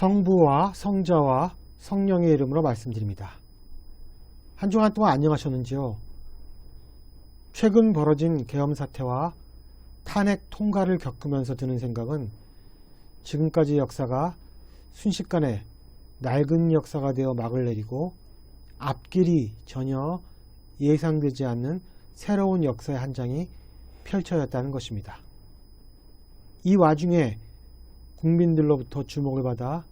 성부와 성자와 성령의 이름으로 말씀드립니다. 한 주간 동안 안녕하셨는지요? 최근 벌어진 계엄 사태와 탄핵 통과를 겪으면서 드는 생각은 지금까지 역사가 순식간에 낡은 역사가 되어 막을 내리고 앞길이 전혀 예상되지 않는 새로운 역사의 한 장이 펼쳐졌다는 것입니다. 이 와중에 국민들로부터 주목을 받아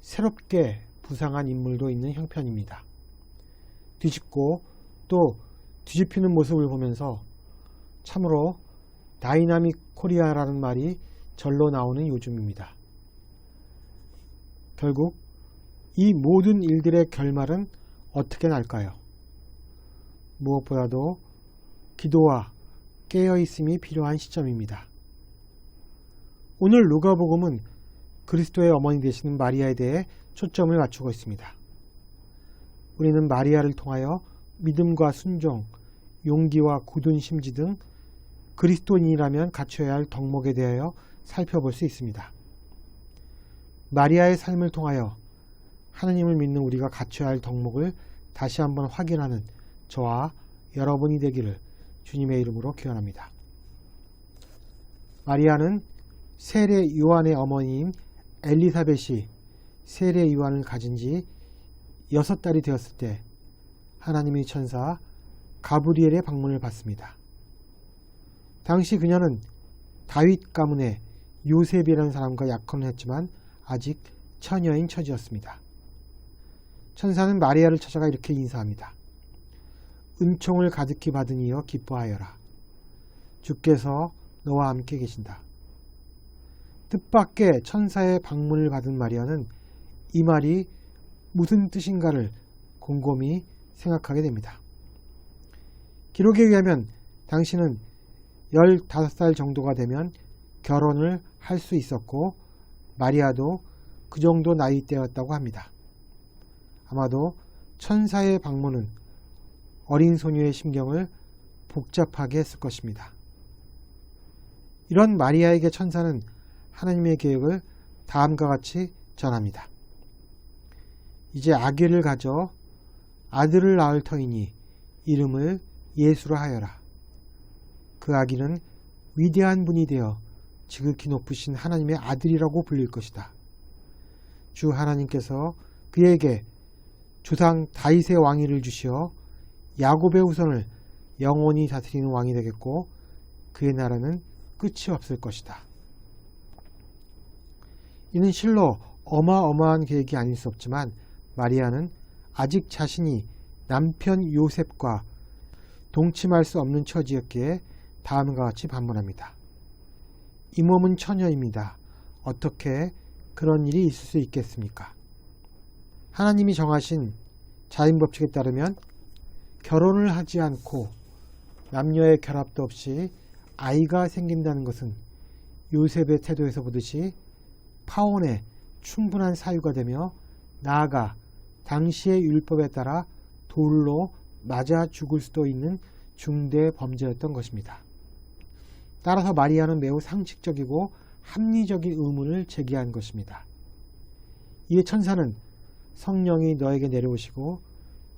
새롭게 부상한 인물도 있는 형편입니다. 뒤집고 또 뒤집히는 모습을 보면서 참으로 다이나믹 코리아라는 말이 절로 나오는 요즘입니다. 결국 이 모든 일들의 결말은 어떻게 날까요? 무엇보다도 기도와 깨어있음이 필요한 시점입니다. 오늘 누가복음은 그리스도의 어머니 되시는 마리아에 대해 초점을 맞추고 있습니다. 우리는 마리아를 통하여 믿음과 순종, 용기와 굳은 심지 등 그리스도인이라면 갖춰야 할 덕목에 대하여 살펴볼 수 있습니다. 마리아의 삶을 통하여 하나님을 믿는 우리가 갖춰야 할 덕목을 다시 한번 확인하는 저와 여러분이 되기를 주님의 이름으로 기원합니다. 마리아는 세례 요한의 어머니인 엘리사벳이 세례 요한을 가진 지 여섯 달이 되었을 때 하나님의 천사 가브리엘의 방문을 받습니다. 당시 그녀는 다윗 가문의 요셉이라는 사람과 약혼을 했지만 아직 처녀인 처지였습니다. 천사는 마리아를 찾아가 이렇게 인사합니다. 은총을 가득히 받은 이여 기뻐하여라. 주께서 너와 함께 계신다. 뜻밖의 천사의 방문을 받은 마리아는 이 말이 무슨 뜻인가를 곰곰이 생각하게 됩니다. 기록에 의하면 당신은 15살 정도가 되면 결혼을 할 수 있었고 마리아도 그 정도 나이대였다고 합니다. 아마도 천사의 방문은 어린 소녀의 심경을 복잡하게 했을 것입니다. 이런 마리아에게 천사는 하나님의 계획을 다음과 같이 전합니다. 이제 아기를 가져 아들을 낳을 터이니 이름을 예수로 하여라. 그 아기는 위대한 분이 되어 지극히 높으신 하나님의 아들이라고 불릴 것이다. 주 하나님께서 그에게 조상 다윗의 왕위를 주시어 야곱의 후손을 영원히 다스리는 왕이 되겠고 그의 나라는 끝이 없을 것이다. 이는 실로 어마어마한 계획이 아닐 수 없지만 마리아는 아직 자신이 남편 요셉과 동침할 수 없는 처지였기에 다음과 같이 반문합니다. 이 몸은 처녀입니다. 어떻게 그런 일이 있을 수 있겠습니까? 하나님이 정하신 자연 법칙에 따르면 결혼을 하지 않고 남녀의 결합도 없이 아이가 생긴다는 것은 요셉의 태도에서 보듯이 파혼에 충분한 사유가 되며 나아가 당시의 율법에 따라 돌로 맞아 죽을 수도 있는 중대 범죄였던 것입니다. 따라서 마리아는 매우 상식적이고 합리적인 의문을 제기한 것입니다. 이에 천사는 성령이 너에게 내려오시고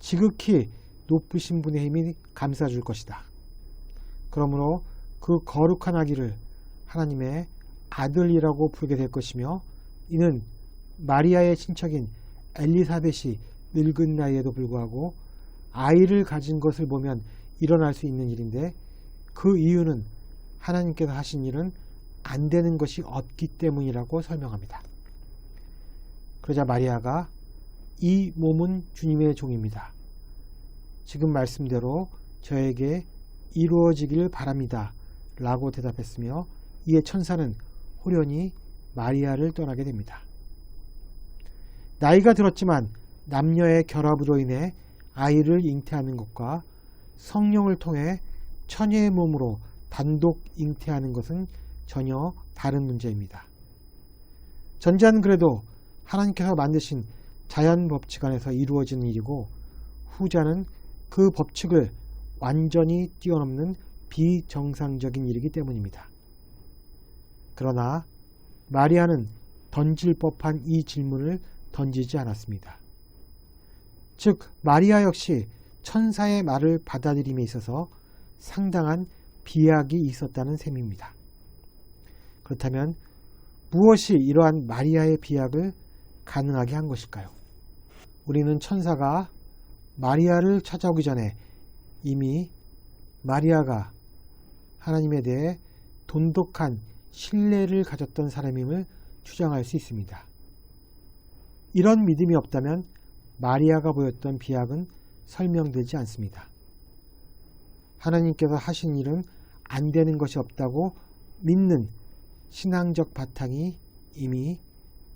지극히 높으신 분의 힘이 감싸줄 것이다. 그러므로 그 거룩한 아기를 하나님의 아들이라고 부르게 될 것이며 이는 마리아의 친척인 엘리사벳이 늙은 나이에도 불구하고 아이를 가진 것을 보면 일어날 수 있는 일인데 그 이유는 하나님께서 하신 일은 안 되는 것이 없기 때문이라고 설명합니다. 그러자 마리아가 이 몸은 주님의 종입니다. 지금 말씀대로 저에게 이루어지길 바랍니다. 라고 대답했으며 이에 천사는 호련히 마리아를 떠나게 됩니다. 나이가 들었지만 남녀의 결합으로 인해 아이를 잉태하는 것과 성령을 통해 처녀의 몸으로 단독 잉태하는 것은 전혀 다른 문제입니다. 전자는 그래도 하나님께서 만드신 자연 법칙 안에서 이루어지는 일이고 후자는 그 법칙을 완전히 뛰어넘는 비정상적인 일이기 때문입니다. 그러나 마리아는 던질 법한 이 질문을 던지지 않았습니다. 즉, 마리아 역시 천사의 말을 받아들임에 있어서 상당한 비약이 있었다는 셈입니다. 그렇다면 무엇이 이러한 마리아의 비약을 가능하게 한 것일까요? 우리는 천사가 마리아를 찾아오기 전에 이미 마리아가 하나님에 대해 돈독한 신뢰를 가졌던 사람임을 추정할 수 있습니다. 이런 믿음이 없다면 마리아가 보였던 비약은 설명되지 않습니다. 하나님께서 하신 일은 안 되는 것이 없다고 믿는 신앙적 바탕이 이미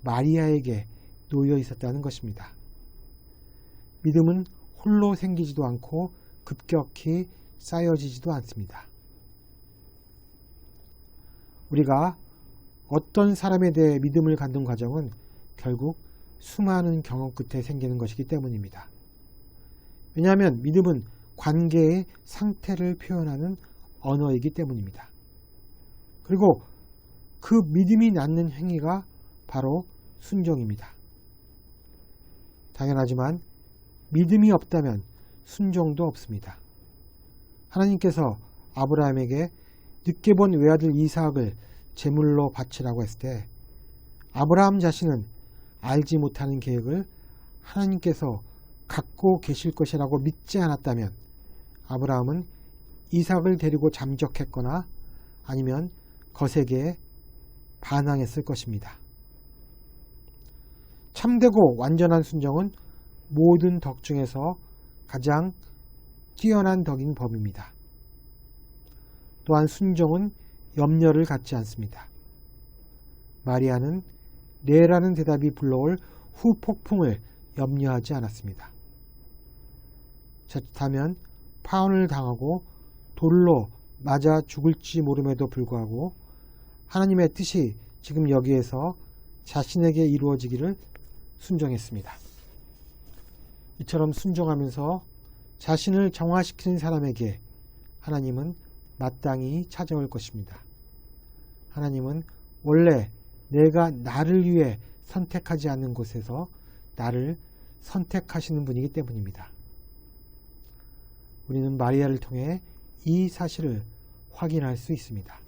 마리아에게 놓여 있었다는 것입니다. 믿음은 홀로 생기지도 않고 급격히 쌓여지지도 않습니다. 우리가 어떤 사람에 대해 믿음을 갖는 과정은 결국 수많은 경험 끝에 생기는 것이기 때문입니다. 왜냐하면 믿음은 관계의 상태를 표현하는 언어이기 때문입니다. 그리고 그 믿음이 낳는 행위가 바로 순종입니다. 당연하지만 믿음이 없다면 순종도 없습니다. 하나님께서 아브라함에게 늦게 본 외아들 이삭을 제물로 바치라고 했을 때 아브라함 자신은 알지 못하는 계획을 하나님께서 갖고 계실 것이라고 믿지 않았다면 아브라함은 이삭을 데리고 잠적했거나 아니면 거세게 반항했을 것입니다. 참되고 완전한 순종은 모든 덕 중에서 가장 뛰어난 덕인 법입니다. 또한 순종은 염려를 갖지 않습니다. 마리아는 네라는 대답이 불러올 후폭풍을 염려하지 않았습니다. 자칫하면 파혼을 당하고 돌로 맞아 죽을지 모름에도 불구하고 하나님의 뜻이 지금 여기에서 자신에게 이루어지기를 순종했습니다. 이처럼 순종하면서 자신을 정화시키는 사람에게 하나님은 마땅히 찾아올 것입니다. 하나님은 원래 내가 나를 위해 선택하지 않는 곳에서 나를 선택하시는 분이기 때문입니다. 우리는 마리아를 통해 이 사실을 확인할 수 있습니다.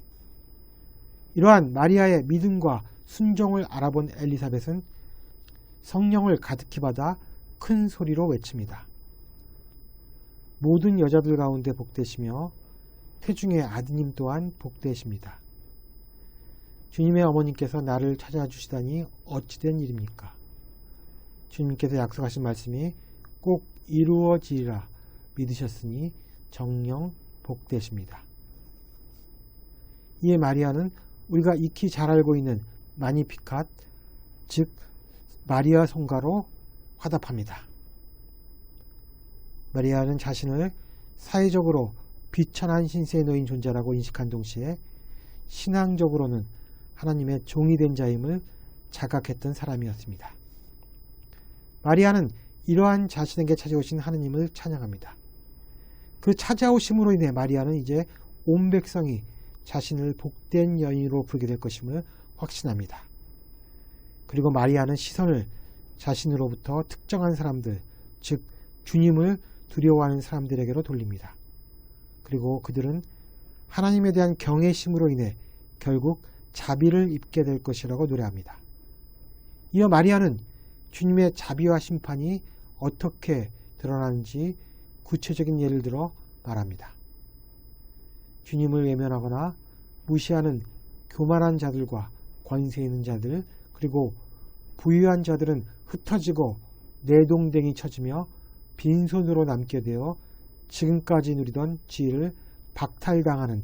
이러한 마리아의 믿음과 순종을 알아본 엘리사벳은 성령을 가득히 받아 큰 소리로 외칩니다. 모든 여자들 가운데 복되시며 태중의 아드님 또한 복되십니다. 주님의 어머님께서 나를 찾아주시다니 어찌된 일입니까? 주님께서 약속하신 말씀이 꼭 이루어지리라 믿으셨으니 정령 복되십니다. 이에 마리아는 우리가 익히 잘 알고 있는 마니피캇, 즉 마리아 성가로 화답합니다. 마리아는 자신을 사회적으로 비천한 신세에 놓인 존재라고 인식한 동시에 신앙적으로는 하나님의 종이 된 자임을 자각했던 사람이었습니다. 마리아는 이러한 자신에게 찾아오신 하느님을 찬양합니다. 그 찾아오심으로 인해 마리아는 이제 온 백성이 자신을 복된 여인으로 부르게 될 것임을 확신합니다. 그리고 마리아는 시선을 자신으로부터 특정한 사람들, 즉 주님을 두려워하는 사람들에게로 돌립니다. 그리고 그들은 하나님에 대한 경외심으로 인해 결국 자비를 입게 될 것이라고 노래합니다. 이어 마리아는 주님의 자비와 심판이 어떻게 드러나는지 구체적인 예를 들어 말합니다. 주님을 외면하거나 무시하는 교만한 자들과 권세 있는 자들 그리고 부유한 자들은 흩어지고 내동댕이 쳐지며 빈손으로 남게 되어 지금까지 누리던 지위를 박탈당하는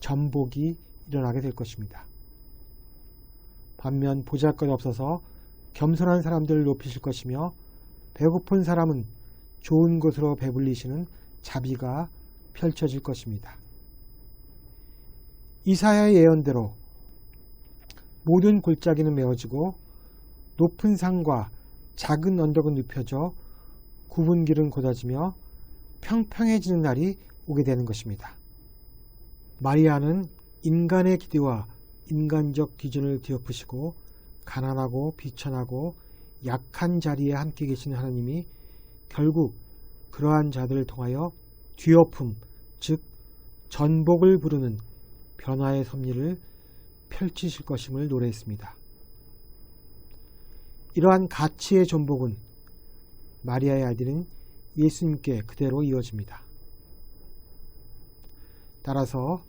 전복이 일어나게 될 것입니다. 반면 보잘것 없어서 겸손한 사람들을 높이실 것이며 배고픈 사람은 좋은 것으로 배불리시는 자비가 펼쳐질 것입니다. 이사야의 예언대로 모든 골짜기는 메워지고 높은 산과 작은 언덕은 눕혀져 굽은 길은 곧아지며 평평해지는 날이 오게 되는 것입니다. 마리아는 인간의 기대와 인간적 기준을 뒤엎으시고 가난하고 비천하고 약한 자리에 함께 계신 하나님이 결국 그러한 자들을 통하여 뒤엎음, 즉 전복을 부르는 변화의 섭리를 펼치실 것임을 노래했습니다. 이러한 가치의 전복은 마리아의 아들인 예수님께 그대로 이어집니다. 따라서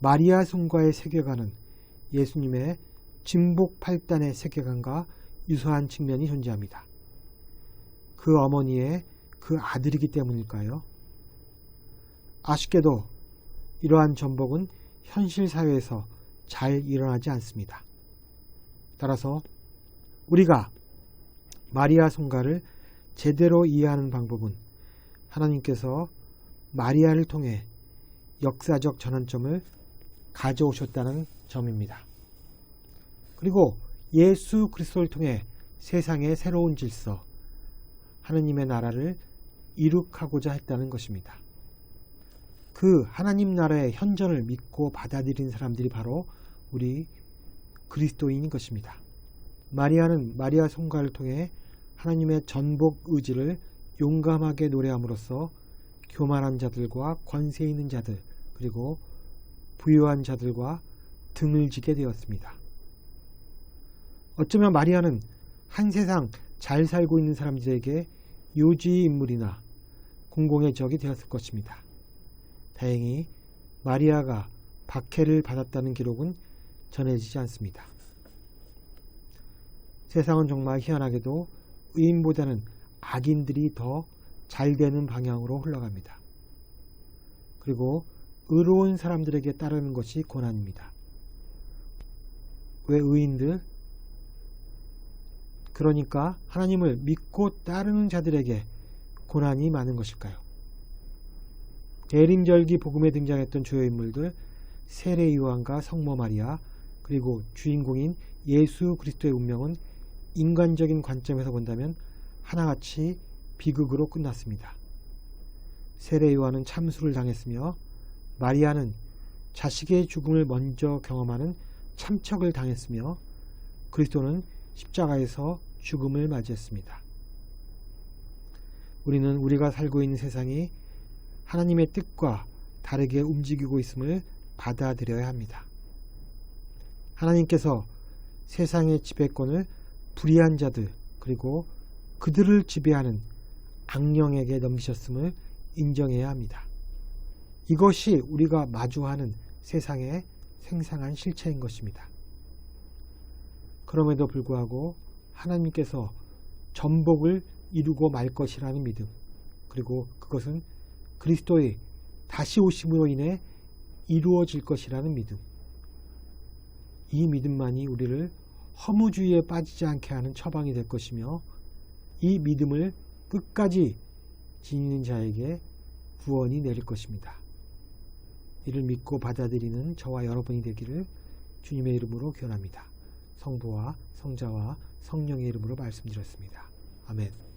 마리아 성과의 세계관은 예수님의 진복 8단의 세계관과 유사한 측면이 존재합니다. 그 어머니의 그 아들이기 때문일까요? 아쉽게도 이러한 전복은 현실 사회에서 잘 일어나지 않습니다. 따라서 우리가 마리아 성가를 제대로 이해하는 방법은 하나님께서 마리아를 통해 역사적 전환점을 가져오셨다는 점입니다. 그리고 예수 그리스도를 통해 세상의 새로운 질서, 하느님의 나라를 이룩하고자 했다는 것입니다. 그 하나님 나라의 현전을 믿고 받아들인 사람들이 바로 우리 그리스도인인 것입니다. 마리아는 마리아 성가를 통해 하나님의 전복 의지를 용감하게 노래함으로써 교만한 자들과 권세 있는 자들 그리고 부유한 자들과 등을 지게 되었습니다. 어쩌면 마리아는 한 세상 잘 살고 있는 사람들에게 요지 인물이나 공공의 적이 되었을 것입니다. 다행히 마리아가 박해를 받았다는 기록은 전해지지 않습니다. 세상은 정말 희한하게도 의인보다는 악인들이 더 잘 되는 방향으로 흘러갑니다. 그리고 의로운 사람들에게 따르는 것이 고난입니다. 왜 의인들? 그러니까 하나님을 믿고 따르는 자들에게 고난이 많은 것일까요? 대림절기 복음에 등장했던 주요 인물들 세례 요한과 성모 마리아 그리고 주인공인 예수 그리스도의 운명은 인간적인 관점에서 본다면 하나같이 비극으로 끝났습니다. 세례 요한은 참수를 당했으며 마리아는 자식의 죽음을 먼저 경험하는 참척을 당했으며 그리스도는 십자가에서 죽음을 맞이했습니다. 우리는 우리가 살고 있는 세상이 하나님의 뜻과 다르게 움직이고 있음을 받아들여야 합니다. 하나님께서 세상의 지배권을 불의한 자들 그리고 그들을 지배하는 악령에게 넘기셨음을 인정해야 합니다. 이것이 우리가 마주하는 세상의 생생한 실체인 것입니다. 그럼에도 불구하고 하나님께서 전복을 이루고 말 것이라는 믿음, 그리고 그것은 그리스도의 다시 오심으로 인해 이루어질 것이라는 믿음. 이 믿음만이 우리를 허무주의에 빠지지 않게 하는 처방이 될 것이며 이 믿음을 끝까지 지니는 자에게 구원이 내릴 것입니다. 이를 믿고 받아들이는 저와 여러분이 되기를 주님의 이름으로 기원합니다. 성부와 성자와 성령의 이름으로 말씀드렸습니다. 아멘.